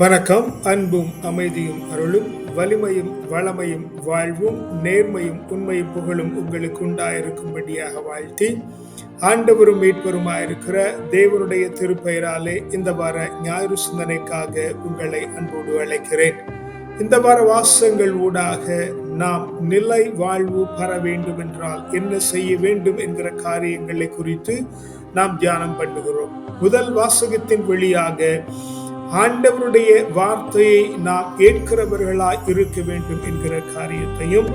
வணக்கம். அன்பும் அமைதியும் அருளும் வலிமையும் வளமையும் வாழ்வும் நேர்மையும் உண்மையும் புகழும் உங்களுக்கு உண்டாயிருக்கும்படியாக வாழ்த்தி ஆண்டவரும் மீட்பருமாயிருக்கிற தேவனுடைய திருப்பெயராலே இந்த வார ஞாயிறு சிந்தனைக்காக உங்களை அன்போடு அழைக்கிறேன். இந்த வார வாசங்கள் ஊடாக நாம் நிலை வாழ்வு பெற வேண்டும் என்றால் என்ன செய்ய வேண்டும் என்கிற காரியங்களை குறித்து நாம் தியானம் பண்ணுகிறோம். முதல் வாசகத்தின் வழியாக ஆண்டவருடைய வார்த்தையை நாம் ஏற்கிறவர்களாய் இருக்க வேண்டும் என்கிற காரியத்தையும்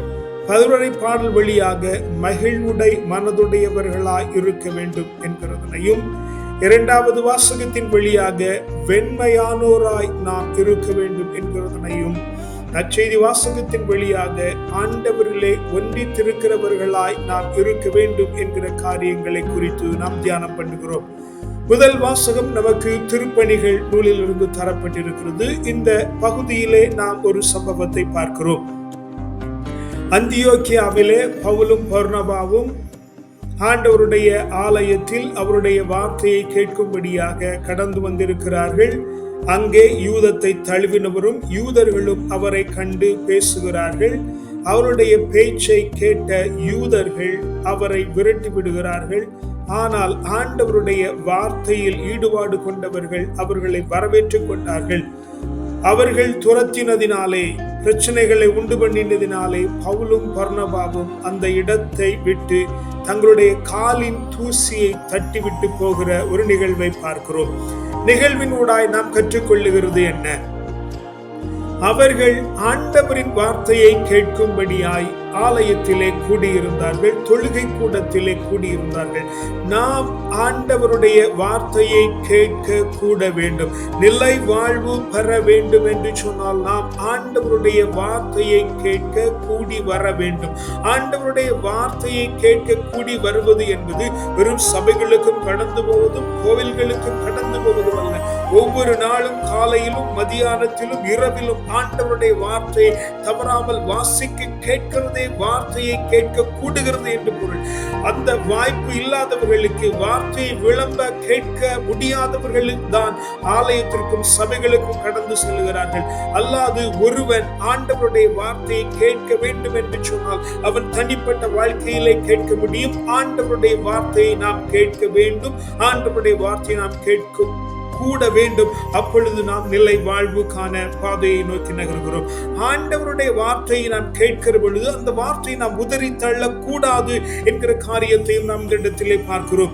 பதிலுரை பாடல் வழியாக மகிழ்வுடை மனதுடையவர்களாய் இருக்க வேண்டும் என்கிறதனையும் இரண்டாவது வாசகத்தின் வழியாக வெண்மையானோராய் நாம் இருக்க வேண்டும் என்கிறதனையும் நற்செய்தி வாசகத்தின் வழியாக ஆண்டவரிலே ஒன்றித்திருக்கிறவர்களாய் நாம் இருக்க வேண்டும் என்கிற காரியங்களை குறித்து நாம் தியானம் பண்ணுகிறோம். முதல் வாசகம் நமக்கு திருப்பணிகள் நூலில் இருந்து தரப்பட்டிருக்கிறது. இந்த பகுதியிலே நாம் ஒரு சம்பவத்தை பார்க்கிறோம். அந்தியோக்கியாவிலே பவுலும் பர்ணபாவும் ஆண்டவருடைய ஆலயத்தில் அவருடைய வார்த்தையை கேட்கும்படியாக கடந்து வந்திருக்கிறார்கள். அங்கே யூதத்தை தழுவினவரும் யூதர்களும் அவரை கண்டு பேசுகிறார்கள். அவருடைய பேச்சை கேட்ட யூதர்கள் அவரை விரட்டி விடுகிறார்கள். ஆனால் ஆண்டவருடைய வார்த்தையில் ஈடுபாடு கொண்டவர்கள் அவர்களை வரவேற்றுக் கொண்டார்கள். அவர்கள் துரத்தினதினாலே பிரச்சனைகளை உண்டு பண்ணினதினாலே பவுலும் பர்ணபாவும் அந்த இடத்தை விட்டு தங்களுடைய காலின் தூசியை தட்டிவிட்டு போகிற ஒரு நிகழ்வை பார்க்கிறோம். நிகழ்வின் ஊடாய் நாம் கற்றுக்கொள்ளுகிறது என்ன? அவர்கள் ஆண்டவரின் வார்த்தையை கேட்கும்படியாய் ஆலயத்திலே கூடியிருந்தார்கள் தொழுகை கூடத்திலே கூடியிருந்தார்கள். நாம் ஆண்டவருடைய வார்த்தையை கேட்க கூட வேண்டும் நிலை வாழ்வு பெற வேண்டும் என்று சொன்னால் நாம் ஆண்டவருடைய வார்த்தையை கேட்க கூடி வர வேண்டும். ஆண்டவருடைய வார்த்தையை கேட்க கூடி வருவது என்பது வெறும் சபைகளுக்கும் கடந்து போவதும் கோவில்களுக்கும் கடந்து போவதும் அல்ல. ஒவ்வொரு நாளும் காலையிலும் மதியானத்திலும் இரவிலும் ஆண்டவருடைய வார்த்தையை தவறாமல் வாசிக்க கேட்கிறதே வார்த்தையை கேட்க கூடுகிறது என்று பொருள். அந்த வாய்ப்பு இல்லாதவர்களுக்கு வார்த்தையை விளம்ப கேட்க முடியாதவர்களுக்கு தான் ஆலயத்திற்கும் சபைகளுக்கும் கடந்து செல்கிறார்கள். அல்லாது ஒருவன் ஆண்டவருடைய வார்த்தையை கேட்க வேண்டும் என்று சொன்னால் அவன் தனிப்பட்ட வாழ்க்கையிலே கேட்க முடியும். ஆண்டவருடைய வார்த்தையை நாம் கேட்க வேண்டும். ஆண்டவருடைய வார்த்தையை நாம் கேட்கும் கூட வேண்டும். அப்பொழுது நாம் நிலை வாழ்வுக்கான பாதையை நோக்கி நகர்கிறோம். ஆண்டவருடைய வார்த்தையை நாம் கேட்கிற பொழுது அந்த வார்த்தையை நாம் உதறி தள்ளக்கூடாது என்கிற காரியத்தையும் நாம் இந்த இடத்திலே பார்க்கிறோம்.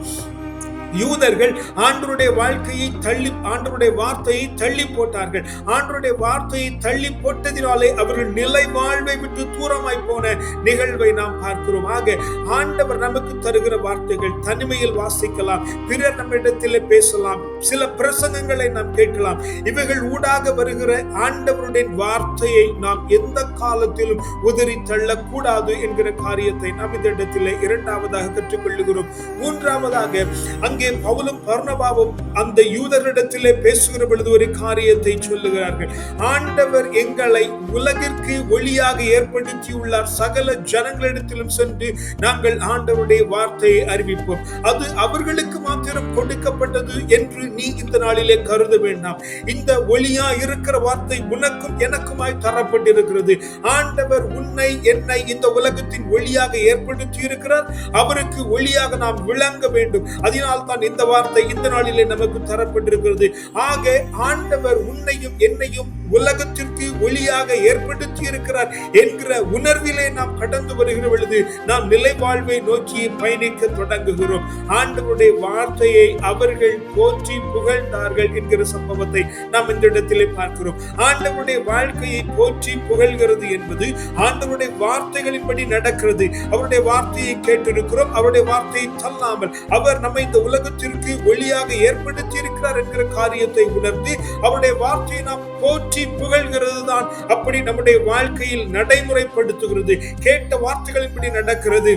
யூதர்கள் ஆண்டருடைய வாழ்க்கையை தள்ளி ஆண்டருடைய வார்த்தையை தள்ளி போட்டார்கள். ஆண்டருடைய வார்த்தையை தள்ளி போட்டதினாலே அவர்கள் நிலை வாழ்வை விட்டு தூரமாய் போன நிகழ்வை நாம் பார்க்கிறோம். ஆக ஆண்டவர் நமக்கு தருகிற வார்த்தைகள் தனிமையில் வாசிக்கலாம் பிறர் நம்மிடத்தில் பேசலாம் சில பிரசங்கங்களை நாம் கேட்கலாம். இவைகள் ஊடாக வருகிற ஆண்டவருடைய வார்த்தையை நாம் எந்த காலத்திலும் உதறி தள்ளக்கூடாது என்கிற காரியத்தை நாம் இந்த இடத்திலே இரண்டாவதாக கற்றுக்கொள்ளுகிறோம். மூன்றாவதாக அங்கே அங்கே பவுலும் பர்ணபாவும் அந்த யூதரிடத்திலே பேசுகிற பொழுது ஒரு காரியத்தை சொல்லுகிறார்கள். ஆண்டவர் எங்களை உலகிற்கு ஒளியாக ஏற்படுத்தியுள்ளார். சகல ஜனங்களிடத்திலும் சென்று நாங்கள் ஆண்டவருடைய வார்த்தையை அறிவிப்போம். அது அவர்களுக்கு மாத்திரம் கொடுக்கப்பட்டது என்று நீ இந்த நாளிலே கருத வேண்டாம். இந்த ஒளியா இருக்கிற வார்த்தை உனக்கும் எனக்குமாய் தரப்பட்டிருக்கிறது. ஆண்டவர் உன்னை என்னை இந்த உலகத்தின் ஒளியாக ஏற்படுத்தி இருக்கிறார் அவருக்கு ஒளியாக நாம் விளங்க வேண்டும். அதனால் தான் இந்த வார்த்தை இந்த நாளிலே நமக்கு தரப்பட்டிருக்கிறது. ஆக ஆண்டவர் உன்னையும் என்னையும் உலகத்திற்கு ஒளியாக ஏற்படுத்தி இருக்கிறார் என்கிற உணர்விலே நாம் கடந்து வருகிற பொழுது நாம் நிலை வாழ்வை நோக்கி பயணிக்க தொடங்குகிறோம். ஆண்டவருடைய வார்த்தையை அவர்கள் போற்றி புகழ்ந்தார்கள் என்கிற சம்பவத்தை நாம் இந்த இடத்திலே பார்க்கிறோம். ஆண்டவருடைய வாழ்க்கையை போற்றி புகழ்கிறது என்பது ஆண்டவருடைய வார்த்தைகளின்படி நடக்கிறது. அவருடைய வார்த்தையை கேட்டிருக்கிறோம். அவருடைய வார்த்தையை தள்ளாமல் அவர் நம்மை இந்த உலக உலகத்திற்கு ஒளியாக ஏற்படுத்தி இருக்கிறார் என்கிற காரியத்தை உணர்ந்து அவருடைய வார்த்தையை நாம் போற்றி புகழ்கிறது தான் அப்படி நம்முடைய வாழ்க்கையில் நடைமுறைப்படுத்துகிறது. கேட்ட வார்த்தைகளின்படி நடக்கிறது.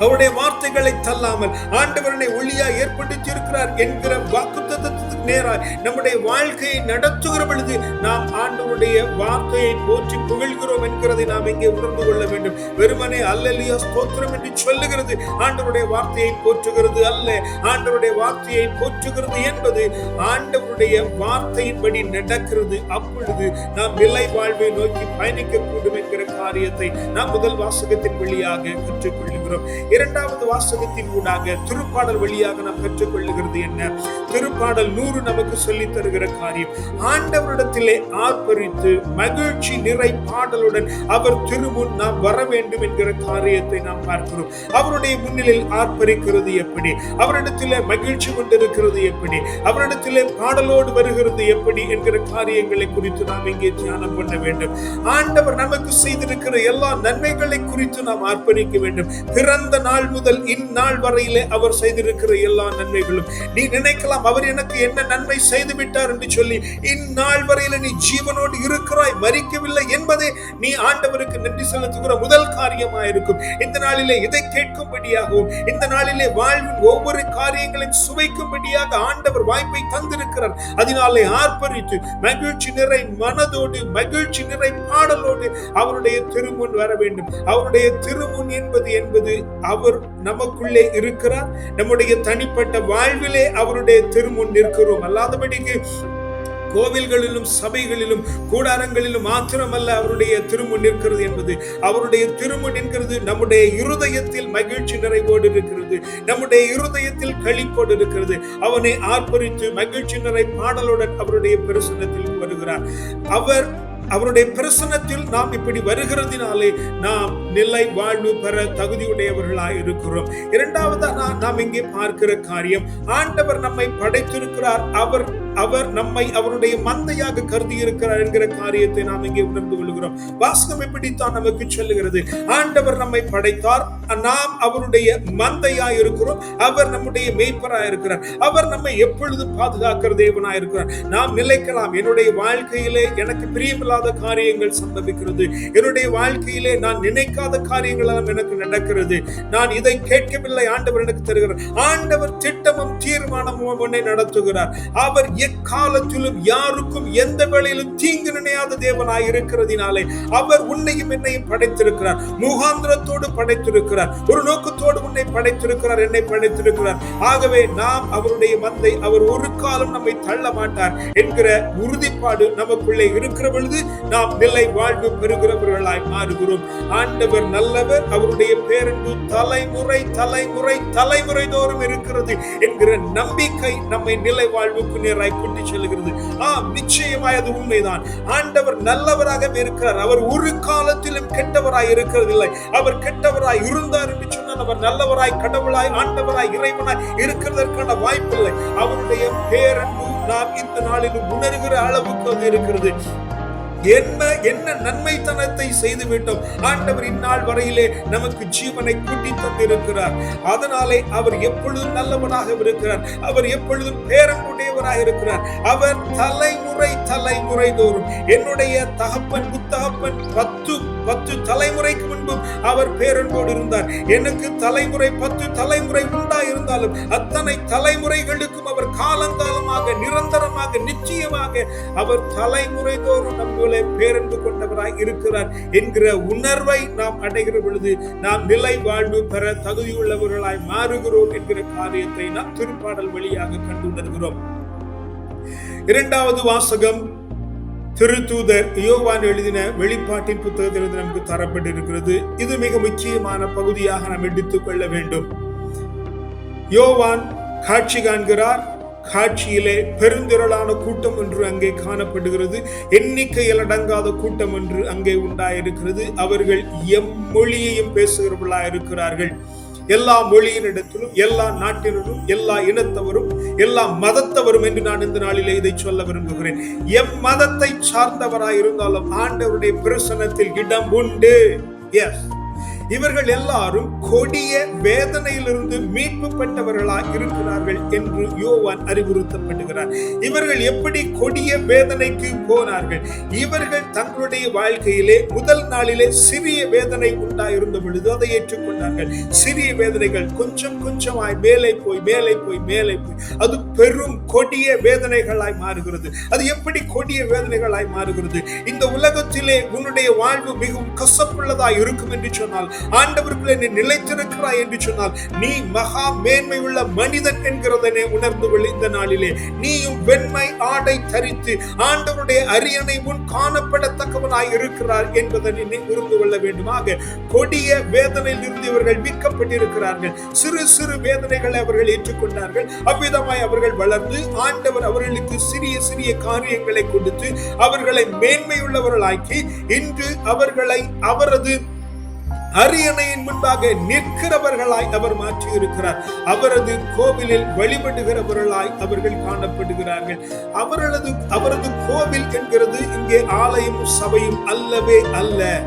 அவருடைய வார்த்தைகளை தள்ளாமல் ஆண்டவரனை ஒளியா ஏற்படுத்தி இருக்கிறார் என்கிற வாக்கு வாக்குத்தத்தத்துக்கு நேராக நம்முடைய வாழ்க்கையை நடத்துகிற பொழுது நாம் ஆண்டவருடைய வார்த்தையை போற்றி புகழ்கிறோம் என்கிறதை நாம் இங்கே உணர்ந்து கொள்ள வேண்டும். வெறுமனே அல்லலியோ ஸ்தோத்திரம் என்று சொல்லுகிறது. ஆண்டவருடைய வார்த்தையை போற்றுகிறது அல்ல. ஆண்டவருடைய வார்த்தையை போற்றுகிறது என்பது ஆண்டவருடைய வார்த்தையின்படி நடக்கிறது. அப்பொழுது நாம் நிலை வாழ்வை நோக்கி பயணிக்க கூடும் என்கிற காரியத்தை நாம் முதல் வாசகத்தின் வழியாக கற்றுக்கொள்ளுகிறோம். இரண்டாவது வாசகத்தின் ஊடாக திருப்பாடல் வழியாக நாம் கற்றுக்கொள்ளுகிறது என்ன? பாடல் நூறு நமக்கு சொல்லி தருகிற காரியம். ஆண்டவரிடத்திலே ஆர்ப்பரித்து மகிழ்ச்சி நிறை பாடலுடன் அவர் திருமுன் நாம் வர வேண்டும் என்கிற காரியத்தை நாம் பார்க்கிறோம். அவருடைய முன்னிலையில் ஆர்ப்பரிக்கிறது எப்படி? அவரிடத்திலே மகிழ்ச்சி கொண்டிருக்கிறது எப்படி? அவரிடத்திலே பாடலோடு வருகிறது எப்படி என்கிற காரியங்களை குறித்து நாம் இங்கே தியானம் பண்ண வேண்டும். ஆண்டவர் நமக்கு செய்திருக்கிற எல்லா நன்மைகளை குறித்து நாம் ஆர்ப்பரிக்க வேண்டும். பிறந்த நாள் முதல் இந்நாள் வரையிலே அவர் செய்திருக்கிற எல்லா நன்மைகளும். நீ நினைக்கலாம் அவர் எனக்கு என்ன நன்மை செய்து விட்டார் என்று சொல்லி இந்நாள் வரையில நீ ஜீவனோடு இருக்கிறாய் மறிக்கவில்லை என்பதே நீ ஆண்டவருக்கு நன்றி செலுத்துகிற முதல் காரியமாயிருக்கும். இந்த நாளிலே இதை கேட்கும்படியாகவும் இந்த நாளிலே வாழ்வின் ஒவ்வொரு காரியங்களையும் சுவைக்கும்படியாக ஆண்டவர் வாய்ப்பை தந்திருக்கிறார். அதனாலே ஆர்ப்பரித்து மகிழ்ச்சி நிறை மனதோடு மகிழ்ச்சி நிறை பாடலோடு அவருடைய திருமுன் வர வேண்டும். அவருடைய திருமுன் என்பது என்பது அவர் நமக்குள்ளே இருக்கிறார். நம்முடைய தனிப்பட்ட வாழ்விலே அவருடைய திருமுன் நிற்கிறோம். அல்லாதபடிக்கு கோவில்களிலும் சபைகளிலும் கூடாரங்களிலும் மாத்திரமல்ல அவருடைய திருமுன் நிற்கிறது என்பது. அவருடைய திருமுன் நிற்கிறது நம்முடைய இருதயத்தில் மகிழ்ச்சி நிறைவோடு இருக்கிறது. நம்முடைய இருதயத்தில் கழிப்போடு இருக்கிறது. அவனை ஆர்ப்பரித்து மகிழ்ச்சி நிறை பாடலுடன் அவருடைய பிரசன்னத்தில் வருகிறார். அவர் அவருடைய பிரசனத்தில் நாம் இப்படி வருகிறதுனாலே நாம் நிலை வாழ்வு பெற தகுதியுடையவர்களாய் இருக்கிறோம். இரண்டாவதாக நாம் இங்கே பார்க்கிற காரியம் ஆண்டவர் நம்மை படைத்திருக்கிறார். அவர் அவர் நம்மை அவருடைய மந்தையாக கருதி இருக்கிறார் என்கிற காரியத்தை நாம் இங்கே உணர்ந்து கொள்கிறோம். வாசகம் எப்படித்தான் நமக்கு சொல்லுகிறது? ஆண்டவர் நம்மை படைத்தார். நாம் அவருடைய மந்தையாய் இருக்கிறோம். அவர் நம்முடைய மெய்ப்பராய் இருக்கிறார். அவர் நம்மை எப்பொழுது பாதுகாக்கிற தேவனாய் இருக்கிறார்? நாம் நிலைக்கலாம். என்னுடைய வாழ்க்கையிலே எனக்கு பிரியமில்லாத காரியங்கள் சம்பவிக்கிறது. என்னுடைய வாழ்க்கையிலே நான் நினைக்காத காரியங்கள் எல்லாம் எனக்கு நடக்கிறது. நான் இதை கேட்கவில்லை. ஆண்டவர் எனக்கு தருகிறார். ஆண்டவர் திட்டமும் தீர்மானமும் உன்னை நடத்துகிறார். அவர் எக்காலத்திலும் யாருக்கும் எந்த வேளையிலும் தீங்கு நினையாத தேவனாய் இருக்கிறதினாலே அவர் உன்னையும் என்னையும் படைத்திருக்கிறார். முகாந்திரத்தோடு படைத்திருக்கிறார். ஒரு நோக்கத்தோடு உன்னை படைத்திருக்கிறார் என்னை படைத்திருக்கிறார். ஆகவே நாம் அவருடைய மந்தை அவர் ஒரு காலம் நம்மை தள்ள மாட்டார் என்கிற உறுதிப்பாடு நமக்குள்ளே இருக்கிற பொழுது நாம் நிலை வாழ்வு பெறுகிறவர்களாய் மாறுகிறோம். ஆண்டவர் நல்லவர் அவருடைய பேரன்பு தலைமுறை தலைமுறை தலைமுறை தோறும் இருக்கிறது என்கிற நம்பிக்கை நம்மை நிலை வாழ்வுக்கு நேராய் கூட்டி செல்கிறது. ஆம் நிச்சயமாய் அது உண்மைதான். ஆண்டவர் நல்லவராக இருக்கிறார். அவர் ஒரு காலத்திலும் கெட்டவராய் இருக்கிறதில்லை. அவர் கெட்டவராய் இருந்தார் என்று சொன்னால் அவர் நல்லவராய் கடவுளாய் ஆண்டவராய் இறைவனாய் இருக்கிறதற்கான வாய்ப்பில்லை. அவருடைய பேரன்பு நாம் இந்த நாளிலும் உணர்கிற அளவுக்கு அது இருக்கிறது. என்ன என்ன நன்மைத்தனத்தை செய்து விட்டோம் ஆண்டவர் இந்நாள் வரையிலே நமக்கு ஜீவனை கூட்டி தந்திருக்கிறார். அதனாலே அவர் எப்பொழுதும் நல்லவனாக இருக்கிறார். அவர் எப்பொழுதும் பேரன்புடையவராக இருக்கிறார். அவர் தலைமுறை தலைமுறை தோறும் என்னுடைய தகப்பன் புத்தகப்பன் பத்து பத்து தலைமுறைக்கு முன்பும் அவர் பேரன்போடு இருந்தார். எனக்கு தலைமுறை பத்து தலைமுறை உண்டா இருந்தாலும் அத்தனை தலைமுறைகளுக்கும் அவர் காலங்காலமாக நிரந்தரமாக நிச்சயமாக அவர் தலைமுறை தோறும் நம்மளை பேரன்பு கொண்டவராய் இருக்கிறார் என்கிற உணர்வை நாம் அடைகிற பொழுது நாம் நிலை வாழ்வு பெற தகுதியுள்ளவர்களாய் மாறுகிறோம் என்கிற காரியத்தை நாம் திருப்பாடல் வழியாக கண்டுணர்கிறோம் இரண்டாவது வாசகம் திருத்தூதர் யோவான் எழுதின வெளிப்பாட்டின் புத்தகத்திலிருந்து நமக்கு தரப்பட்டிருக்கிறது. இது மிக முக்கியமான பகுதியாக நாம் எடுத்துக் கொள்ள வேண்டும். யோவான் காட்சி காண்கிறார். காட்சியிலே பெருந்திரளான கூட்டம் ஒன்று அங்கே காணப்படுகிறது. எண்ணிக்கையில் அடங்காத கூட்டம் ஒன்று அங்கே உண்டாயிருக்கிறது. அவர்கள் எம் மொழியையும் பேசுகிறவர்களா இருக்கிறார்கள் எல்லா மொழியினிடத்திலும் எல்லா நாட்டினரும் எல்லா இனத்தவரும் எல்லா மதத்தவரும் என்று நான் இந்த நாளிலே இதை சொல்ல விரும்புகிறேன். எம் மதத்தை சார்ந்தவராய் இருந்தாலும் ஆண்டவருடைய பிரசனத்தில் இடம் உண்டு. எஸ் இவர்கள் எல்லாரும் கொடிய வேதனையிலிருந்து மீட்பு பெற்றவர்களாக இருக்கிறார்கள் என்று யோவான் அறிவுறுத்தப்படுகிறார். இவர்கள் எப்படி கொடிய வேதனைக்கு போனார்கள்? இவர்கள் தங்களுடைய வாழ்க்கையிலே முதல் நாளிலே சிறிய வேதனை உண்டாயிருந்த பொழுது அதை ஏற்றுக்கொண்டார்கள். சிறிய வேதனைகள் கொஞ்சம் கொஞ்சமாய் மேலே போய் மேலே போய் மேலே போய். அது பெரும் கொடிய வேதனைகளாய் மாறுகிறது. அது எப்படி கொடிய வேதனைகளாய் மாறுகிறது? இந்த உலகத்திலே உன்னுடைய வாழ்வு மிகவும் கசப்புள்ளதாய் இருக்கும் என்று சொன்னால் ஆண்டவருக்குள்ளே நீ நிலைத்திருக்கிறாய் என்று சொன்னால் நீ மகா மேன்மை உள்ள மனிதன் என்கிறதனை உணர்ந்து கொள் இந்த நாளிலே நீயும் வெண்மை ஆடை தரித்து ஆண்டவருடைய அரியணை முன் காணப்படத்தக்கவனாய் இருக்கிறார் என்பதனை நீ புரிந்து கொள்ள வேண்டுமாக. கொடிய வேதனையில் இருந்து இவர்கள் மீட்கப்பட்டிருக்கிறார்கள். சிறு சிறு வேதனைகளை அவர்கள் ஏற்றுக்கொண்டார்கள். அவ்விதமாய் அவர்கள் வளர்ந்து ஆண்டவர் அவர்களுக்கு சிறிய சிறிய காரியங்களை கொடுத்து அவர்களை மேன்மையுள்ளவர்களாக்கி இன்று அவர்களை அவரது அரியணையின் முன்பாக நிற்கிறவர்களாய் அவர் மாற்றி இருக்கிறார் அவரது கோவிலில் வழிபடுகிறவர்களாய் அவர்கள் காணப்படுகிறார்கள். அவரது அவரது கோவில் என்கிறது இங்கே ஆலயம் சபையும் அல்லவே அல்ல.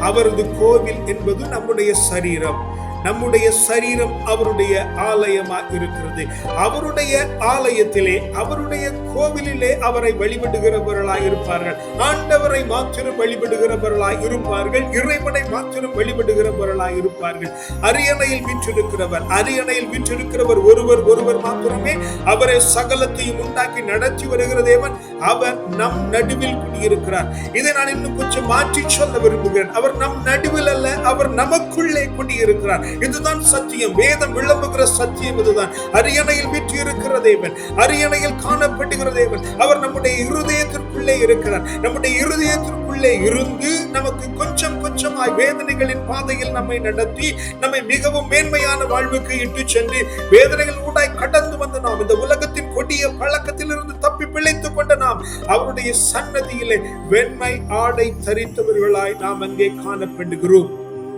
அவரது கோவில் என்பது நம்முடைய சரீரம். நம்முடைய சரீரம் அவருடைய ஆலயமா இருக்கிறது. அவருடைய ஆலயத்திலே அவருடைய கோவிலிலே அவரை வழிபடுகிறவர்களாய் இருப்பார்கள். ஆண்டவரை மாத்திரம் வழிபடுகிறவர்களாய் இருப்பார்கள். இறைவனை மாத்திரம் வழிபடுகிறவர்களாய் இருப்பார்கள். அரியணையில் விற்றிருக்கிறவர் அரியணையில் விற்றிருக்கிறவர் ஒருவர் ஒருவர் மாத்திரமே அவரை சகலத்தையும் உண்டாக்கி நடத்தி வருகிற தேவன் அவர் நம் நடுவில் குடியிருக்கிறார். இதை நான் இன்னும் கொஞ்சம் மாற்றி சொல்ல விரும்புகிறேன். அவர் நம் நடுவில் அல்ல அவர் நமக்கு நமக்குள்ளே குடியிருக்கிறார் இதுதான் சத்தியம். வேதம் விளம்புகிற சத்தியம் இதுதான். அரியணையில் விற்று இருக்கிற தேவன் அரியணையில் காணப்படுகிற தேவன் அவர் நம்முடைய இருதயத்திற்குள்ளே இருக்கிறார். நம்முடைய இருதயத்திற்குள்ளே இருந்து நமக்கு கொஞ்சம் கொஞ்சமாய் வேதனைகளின் பாதையில் நம்மை நடத்தி நம்மை மிகவும் மேன்மையான வாழ்வுக்கு இட்டு சென்று வேதனைகள் ஊடாய் கடந்து வந்த நாம் இந்த உலகத்தின் கொடிய பழக்கத்திலிருந்து தப்பி பிழைத்துக் கொண்ட நாம் அவருடைய சன்னதியிலே வெண்மை ஆடை தரித்தவர்களாய் நாம் அங்கே காணப்படுகிறோம்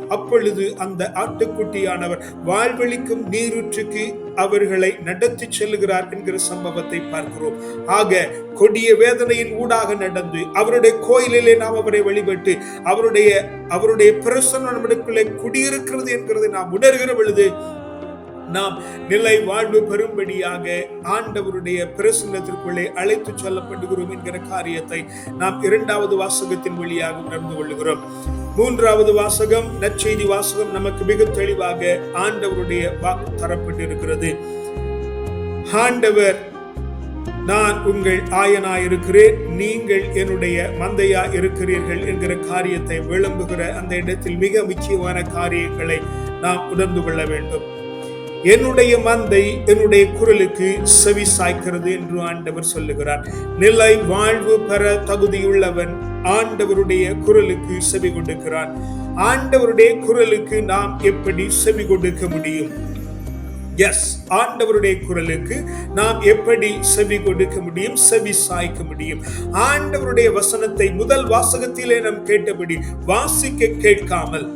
அப்பொழுது அந்த ஆட்டுக்குட்டியானவர் வாழ்வெளிக்கும் நீரூற்றுக்கு அவர்களை நடத்தி செல்லுகிறார் என்கிற சம்பவத்தை பார்க்கிறோம். ஆக கொடிய வேதனையின் ஊடாக நடந்து அவருடைய கோயிலிலே நாம் அவரை வழிபட்டு அவருடைய அவருடைய பிரசன்ன நம்மளுக்குள்ளே குடியிருக்கிறது என்கிறதை நாம் உணர்கிற பொழுது நாம் நிலை வாழ்வு பெறும்படியாக ஆண்டவருடைய பிரசன்னத்திற்குள்ளே அழைத்து சொல்லப்படுகிறோம் என்கிற காரியத்தை நாம் இரண்டாவது வாசகத்தின் வழியாக உணர்ந்து கொள்கிறோம் மூன்றாவது வாசகம் நற்செய்தி வாசகம் நமக்கு மிக தெளிவாக ஆண்டவருடைய வாக்கு தரப்பட்டிருக்கிறது. ஆண்டவர் நான் உங்கள் ஆயனாயிருக்கிறேன் நீங்கள் என்னுடைய மந்தையா இருக்கிறீர்கள் என்கிற காரியத்தை விளம்புகிற அந்த இடத்தில் மிக முக்கியமான காரியங்களை நாம் உணர்ந்து கொள்ள வேண்டும். என்னுடைய மந்தை என்னுடைய குரலுக்கு செவி சாய்க்கிறது என்று ஆண்டவர் சொல்லுகிறார். நிலை வாழ்வு பெற தகுதியுள்ளவன் ஆண்டவருடைய குரலுக்கு செவி கொடுக்கிறான். ஆண்டவருடைய குரலுக்கு நாம் எப்படி செவி கொடுக்க முடியும்? எஸ் ஆண்டவருடைய குரலுக்கு நாம் எப்படி செவி கொடுக்க முடியும்? செவி சாய்க்க முடியும். ஆண்டவருடைய வசனத்தை முதல் வாசகத்திலே நாம் கேட்டபடி வாசிக்க கேட்காமல்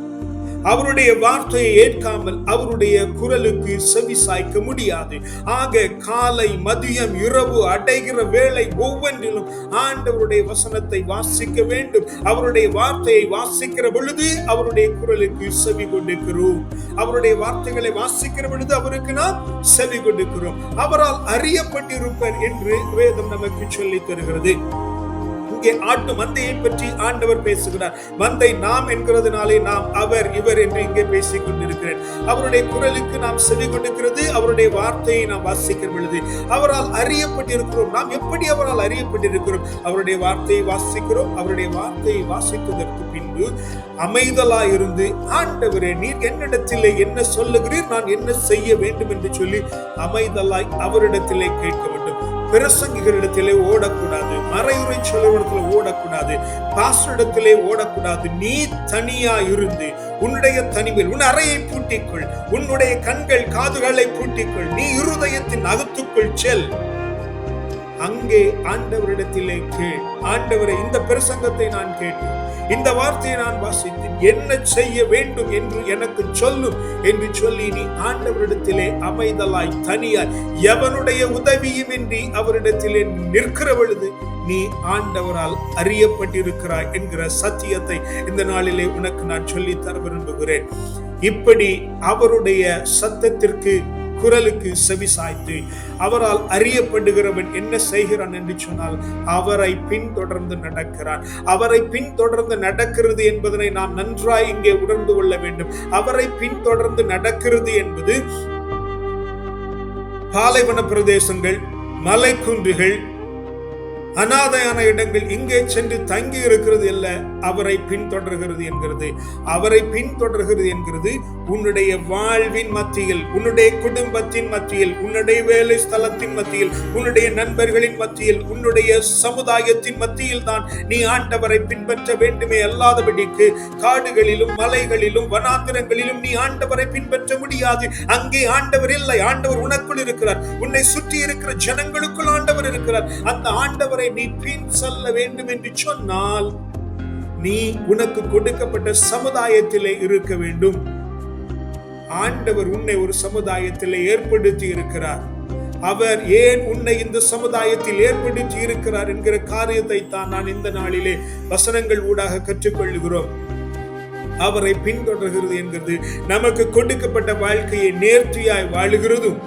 அவருடைய வார்த்தையை ஏற்காமல் அவருடைய குரலுக்கு செவி சாய்க்க முடியாது. ஆக காலை மதியம் இரவு அடைகிற வேளை ஒவ்வொன்றிலும் ஆண்டவருடைய வசனத்தை வாசிக்க வேண்டும். அவருடைய வார்த்தையை வாசிக்கிற பொழுது அவருடைய குரலுக்கு செவி கொடுக்கிறோம். அவருடைய வார்த்தைகளை வாசிக்கிற பொழுது அவருக்கு நாம் செவி கொடுக்கிறோம். அவரால் அறியப்பட்டிருப்பர் என்று வேதம் நமக்கு சொல்லித் தருகிறது. இங்கே ஆட்டு மந்தையை பற்றி ஆண்டவர் பேசுகிறார். மந்தை நாம் என்கிறதுனாலே நாம் அவர் இவர் என்று இங்கே பேசிக் கொண்டிருக்கிறேன். அவருடைய குரலுக்கு நாம் செவி கொடுக்கிறது அவருடைய வார்த்தையை நாம் வாசிக்கிற பொழுது. அவரால் அறியப்பட்டிருக்கிறோம். நாம் எப்படி அவரால் அறியப்பட்டிருக்கிறோம்? அவருடைய வார்த்தையை வாசிக்கிறோம். அவருடைய வார்த்தையை வாசிப்பதற்கு பின்பு அமைதலாய் இருந்து ஆண்டவரே நீர் என்னிடத்திலே என்ன சொல்லுகிறீர்? நான் என்ன செய்ய வேண்டும் என்று சொல்லி அமைதலாய் அவரிடத்திலே கேட்க வேண்டும். பிரசங்கிகளிடத்திலே ஓடக்கூடாது. மறையுறை சொல்லுவடத்துல ஓடக்கூடாது. பாஸ்டரிடத்திலே ஓடக்கூடாது. நீ தனியா இருந்து உன்னுடைய தனிமையில் உன் அறையை பூட்டிக்கொள். உன்னுடைய கண்கள் காதுகளை பூட்டிக்கொள். நீ இருதயத்தின் அகத்துக்குள் செல். அங்கே ஆண்டவரிடத்திலே கேள். ஆண்டவரை இந்த பிரசங்கத்தை நான் கேட்டேன். இந்த வார்த்தையை நான் வாசித்தேன். என்ன செய்ய வேண்டும் என்று எனக்கு சொல்லும் என்று சொல்லி நீ ஆண்டவரிடத்திலே அமைதலாய் தனியாய் எவனுடைய உதவியும் இன்றி அவரிடத்திலே நிற்கிற பொழுது நீ ஆண்டவரால் அறியப்பட்டிருக்கிறாய் என்கிற சத்தியத்தை இந்த நாளிலே உனக்கு நான் சொல்லி தர விரும்புகிறேன் இப்படி அவருடைய சத்தத்திற்கு குரலுக்கு செவி சாய்த்து அவரால் அறியப்படுகிறவன் என்ன செய்கிறான் என்று சொன்னால் அவரை பின்தொடர்ந்து நடக்கிறான். அவரை பின்தொடர்ந்து நடக்கிறது என்பதனை நாம் நன்றாய் இங்கே உணர்ந்து கொள்ள வேண்டும். அவரை பின்தொடர்ந்து நடக்கிறது என்பது பாலைவன பிரதேசங்கள் மலைக்குன்றுகள் அனாதையான இடங்கள் இங்கே சென்று தங்கி இருக்கிறது அல்ல அவரை பின்தொடர்கிறது என்கிறது. அவரை பின்தொடர்கிறது என்கிறது உன்னுடைய வாழ்வின் மத்தியில் உன்னுடைய குடும்பத்தின் மத்தியில் உன்னுடைய வேலை ஸ்தலத்தின் மத்தியில் உன்னுடைய நண்பர்களின் மத்தியில் உன்னுடைய சமுதாயத்தின் மத்தியில் தான் நீ ஆண்டவரை பின்பற்ற வேண்டுமே அல்லாதபடிக்கு காடுகளிலும் மலைகளிலும் வனாந்திரங்களிலும் நீ ஆண்டவரை பின்பற்ற முடியாது. அங்கே ஆண்டவர் இல்லை ஆண்டவர் உனக்குள் இருக்கிறார். உன்னை சுற்றி இருக்கிற ஜனங்களுக்குள் ஆண்டவர் இருக்கிறார். அந்த ஆண்டவரை நீ பின் செல்ல வேண்டும் என்று சொன்னால் நீ உனக்கு கொடுக்கப்பட்ட சமுதாயத்திலே இருக்க வேண்டும். ஆண்டவர் உன்னை ஒரு சமுதாயத்திலே ஏற்படுத்தி இருக்கிறார். அவர் ஏன் உன்னை இந்த சமுதாயத்தில் ஏற்படுத்தி இருக்கிறார் என்கிற காரியத்தை தான் நான் இந்த நாளிலே வசனங்கள் ஊடாக கற்றுக்கொள்கிறோம் அவரை பின்தொடர்கிறது என்கிறது. நமக்கு கொடுக்கப்பட்ட வாழ்க்கையை நேர்த்தியாய் வாழுகிறதும்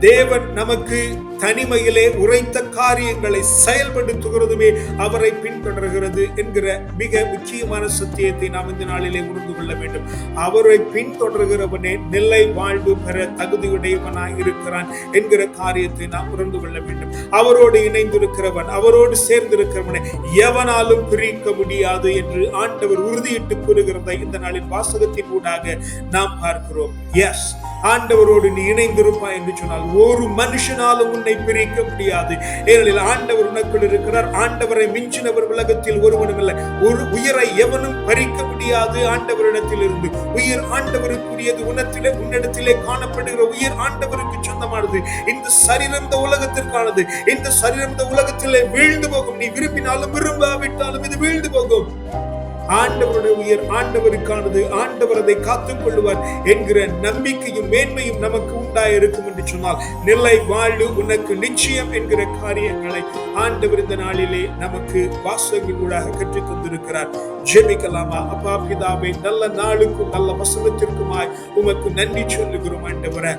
தேவன் நமக்கு தனிமையிலே உரைத்த காரியங்களை செயல்படுத்துகிறதுமே அவரை பின்தொடர்கிறது என்கிற மிக முக்கியமான சத்தியத்தை நாம் இந்த நாளிலே உணர்ந்து கொள்ள வேண்டும். அவரை பின்தொடர்கிறவனே நிலை வாழ்வு பெற தகுதியுடையவனாய் இருக்கிறான் என்கிற காரியத்தை நாம் உணர்ந்து கொள்ள வேண்டும். அவரோடு இணைந்திருக்கிறவன் அவரோடு சேர்ந்திருக்கிறவனை எவனாலும் பிரிக்க முடியாது என்று ஆண்டவர் உறுதியிட்டு கூறுகிறதை இந்த நாளின் வாசகத்தின் ஊடாக நாம் பார்க்கிறோம். எஸ் ஆண்டவரோடு நீ இணைந்திருப்பாய் என்று சொன்னால் ஒரு மனுஷனாலும் உன்னை பிரிக்க முடியாது. ஏனெனில் ஆண்டவர் உனக்குள் இருக்கிறார். ஆண்டவரை மிஞ்சினவர் உலகத்தில் ஒருவனும் இல்லை. ஒரு உயிரை எவனும் பறிக்க முடியாது ஆண்டவரிடத்தில் இருந்து உயிர் ஆண்டவருக்குரியது. உனத்திலே உன்னிடத்திலே காணப்படுகிற உயிர் ஆண்டவருக்கு சொந்தமானது. இந்த சரீரம் இந்த உலகத்திற்கானது. இந்த சரீரம் இந்த உலகத்திலே வீழ்ந்து போகும். நீ விரும்பினாலும் விரும்பாவிட்டாலும் இது வீழ்ந்து போகும். ஆண்டவருடைய உயர் ஆண்டவருக்கானது ஆண்டவர் அதை காத்துக் கொள்ளுவார் என்கிற நம்பிக்கையும் மேன்மையும் நமக்கு உண்டாயிருக்கும் என்று சொன்னால் நிலை வாழ்வு உனக்கு நிச்சயம் என்கிற காரியங்களை ஆண்டவர் இந்த நாளிலே நமக்கு வாசகங்கள் ஊடாக கற்றுக் கொண்டிருக்கிறார் ஜெபிக்கலாமா? அப்பா பிதாவை நல்ல நாளுக்கும் நல்ல வசனத்திற்குமாய் உமக்கு நன்றி சொல்லுகிறோம் ஆண்டவரை.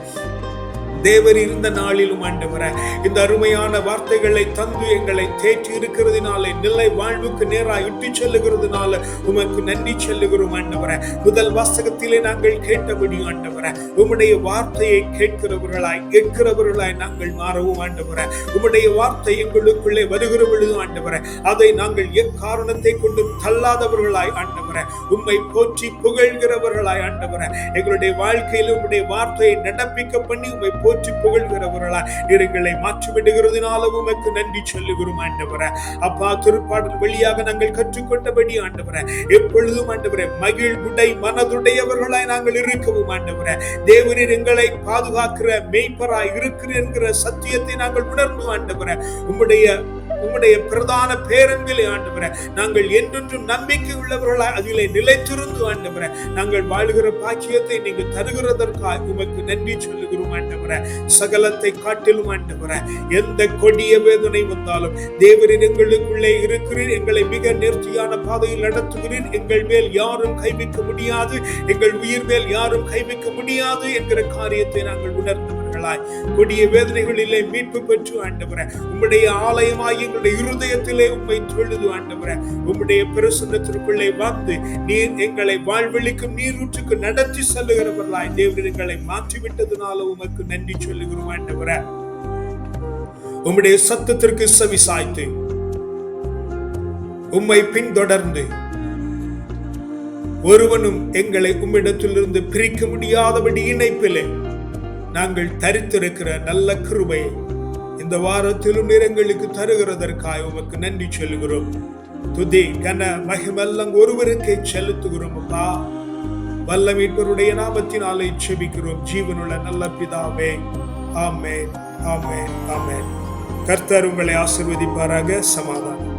தேவர் இருந்த நாளிலும் ஆண்டவர இந்த அருமையான வார்த்தைகளை தந்து எங்களை தேற்றி இருக்கிறதுனால நிலை வாழ்வுக்கு நேராக இட்டு செல்லுகிறதுனால உமக்கு நன்றி செல்லுகிறோம் ஆண்டவர. முதல் வாசகத்திலே நாங்கள் கேட்டபடி ஆண்டவர உம்முடைய வார்த்தையை கேட்கிறவர்களாய் கேட்கிறவர்களாய் நாங்கள் மாறவும் ஆண்டவர. உம்முடைய வார்த்தை எங்களுக்குள்ளே வருகிற பொழுது ஆண்டவர அதை நாங்கள் எக்காரணத்தை கொண்டு தள்ளாதவர்களாய் ஆண்டவர. உம்மை போற்றி புகழ்கிறவர்களாய் ஆண்டவர. எங்களுடைய வாழ்க்கையில் உம்முடைய வார்த்தையை நடப்பிக்க பண்ணி உம்மை போற்றி புகழ்கிறவர்களா எங்களை மாற்றிவிடுகிறதுனால உமக்கு நன்றி சொல்லுகிறோம் ஆண்டவர. அப்பா திருப்பாடல் வழியாக நாங்கள் கற்றுக்கொண்டபடி ஆண்டவர எப்பொழுதும் ஆண்டவர மகிழ்வுடை மனதுடையவர்களாய் நாங்கள் இருக்கவும் ஆண்டவர. தேவரின் எங்களை பாதுகாக்கிற மெய்ப்பராய் இருக்கிற என்கிற சத்தியத்தை நாங்கள் உணர்ந்து ஆண்டவர. உம்முடைய உம்முடைய பிரதான பேரன்பிலே ஆண்டவர நாங்கள் என்றென்றும் நம்பிக்கை உள்ளவர்களாய் அதிலே நிலைத்திருந்து ஆண்டவர நாங்கள் வாழ்கிற பாக்கியத்தை நீங்கள் தருகிறதற்காக உமக்கு நன்றி சொல்லுகிறோம் ஆண்டவர. சகலத்தை காட்டிலும் ஆண்டவர எந்த கொடிய வேதனை வந்தாலும் தேவரின் எங்களுக்குள்ளே இருக்கிறீர் எங்களை மிக நேர்த்தியான பாதையில் நடத்துகிறீர் எங்கள் மேல் யாரும் கைவிக்க முடியாது எங்கள் உயிர் மேல் யாரும் கைவிக்க முடியாது என்கிற காரியத்தை நாங்கள் உணர்ந்தவர்களாய் கொடிய வேதனைகளிலே மீட்பு பெற்று ஆண்டவர. உம்முடைய ஆலயமாய் எங்களுடைய இருதயத்திலே உண்மை தொழுது ஆண்டவர. உம்முடைய பிரசன்னத்திற்குள்ளே வந்து நீர் எங்களை வாழ்வெளிக்கும் நீரூற்றுக்கு நடத்தி செல்லுகிறவர்களாய். தேவன் எங்களை மாற்றிவிட்டதுனால உமக்கு நன்றி சொல்லுகிறோம் ஆண்டவர. உம்முடைய சத்தத்திற்கு செவி சாய்த்து உம்மை பின்தொடர்ந்து. ஒருவனும் எங்களை உம்மிடத்திலிருந்து பிரிக்க முடியாதபடி இணைப்பிலே நாங்கள் தரித்திருக்கிற நல்ல கிருபையை இந்த வாரத்திலும் நிறங்களுக்கு தருகிறதற்காக உமக்கு நன்றி சொல்கிறோம். துதி கன மகிமெல்லாம் ஒருவருக்கே செலுத்துகிறோம் அப்பா. வல்ல மீட்பருடைய நாமத்தினாலே செபிக்கிறோம் ஜீவனுள்ள நல்ல பிதாவே ஆமே ஆமே ஆமே கர்த்தர் உங்களை ஆசிர்வதிப்பாராக சமாதானம்.